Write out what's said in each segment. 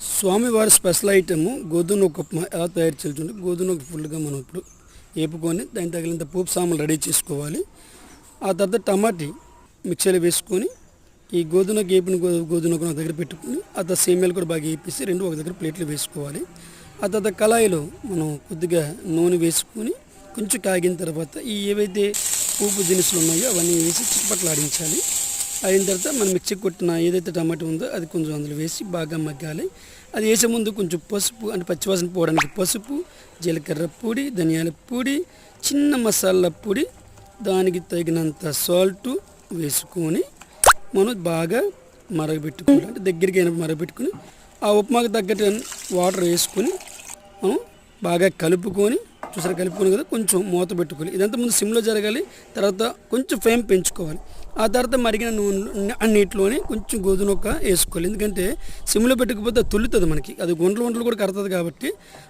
స్వామివారి special item గోధుమ ఉప్మా ఎలా తయారు చేయాలంటే గోధుమ ఫుల్గా మనం ఇప్పుడు వేపుకొని దానికి తగినంత పోపు సామాన్లు రెడీ చేసుకోవాలి. ఆ తర్వాత టమాటీ మిక్సీలో వేసుకొని ఈ గోధుమ వేపిన గోధుమ ఒక దగ్గర పెట్టుకొని ఆ తర్వాత సేమ్యాలు కూడా బాగా వేపేసి రెండు ఒక దగ్గర ప్లేట్లు వేసుకోవాలి. ఆ తర్వాత కళాయిలో మనం కొద్దిగా నూనె వేసుకొని కొంచెం కాగిన తర్వాత ఈ ఏవైతే పోపు దినుసులు ఉన్నాయో అవన్నీ వేసి చిప్పట్లాడించాలి అయిన తర్వాత మనం మిక్సీ కొట్టిన ఏదైతే టమాటో ఉందో అది కొంచెం అందులో వేసి బాగా మగ్గాలి. అది వేసే ముందు కొంచెం పసుపు అంటే పచ్చివాసన పోవడానికి పసుపు జీలకర్ర పొడి ధనియాల పొడి చిన్న మసాలా పొడి దానికి తగినంత సాల్ట్ వేసుకొని మనం బాగా మరగబెట్టుకోవాలి. అంటే దగ్గరికి అయిన మరగబెట్టుకుని ఆ ఉప్మాకు తగ్గట్టు వాటర్ వేసుకొని మనం బాగా కలుపుకొని చూసారు కలుపుకొని కదా కొంచెం మూత పెట్టుకోవాలి. ఇదంతా ముందు సిమ్లో జరగాలి తర్వాత కొంచెం ఫ్లేమ్ పెంచుకోవాలి. ఆ తర్వాత మరిగిన నూనె ఆ నీటిలోనే కొంచెం గోధునొక్క వేసుకోవాలి. ఎందుకంటే సిమ్లో పెట్టుకపోతే తుల్లుతుంది మనకి. అది గుండ్రలు గుంటలు కూడా కడుతుంది కాబట్టి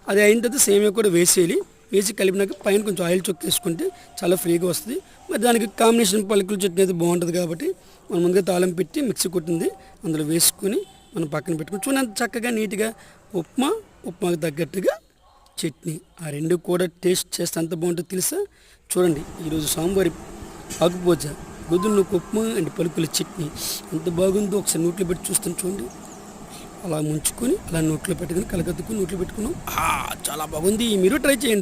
అది అయిన తర్వాత సేమియా కూడా వేసేయాలి. వేసి కలిపినాక పైన కొంచెం ఆయిల్ చొక్క వేసుకుంటే చాలా ఫ్రీగా వస్తుంది. మరి దానికి కాంబినేషన్ పలుకుల చట్నీ అయితే బాగుంటుంది కాబట్టి మనం ముందుగా తాళం పెట్టి మిక్సీ కొట్టింది. అందులో వేసుకొని మనం పక్కన పెట్టుకుని చూడండి చక్కగా నీట్గా ఉప్మా ఉప్మాకు తగ్గట్టుగా చట్నీ. ఆ రెండు కూడా టేస్ట్ చేస్తే అంత బాగుంటుందో తెలుసా? చూడండి. ఈరోజు సాంబారి ఆకుపోజ. గొద్దున్న ఉప్మా అండ్ పలుకుల చట్నీ. ఎంత బాగుందో ఒకసారి నోట్లో పెట్టి చూస్తాను చూడండి. అలా ముంచుకొని అలా నోట్లో పెట్టుకుని కలగత్తుకుని నోట్లో పెట్టుకున్నాం. చాలా బాగుంది. మీరు ట్రై చేయండి.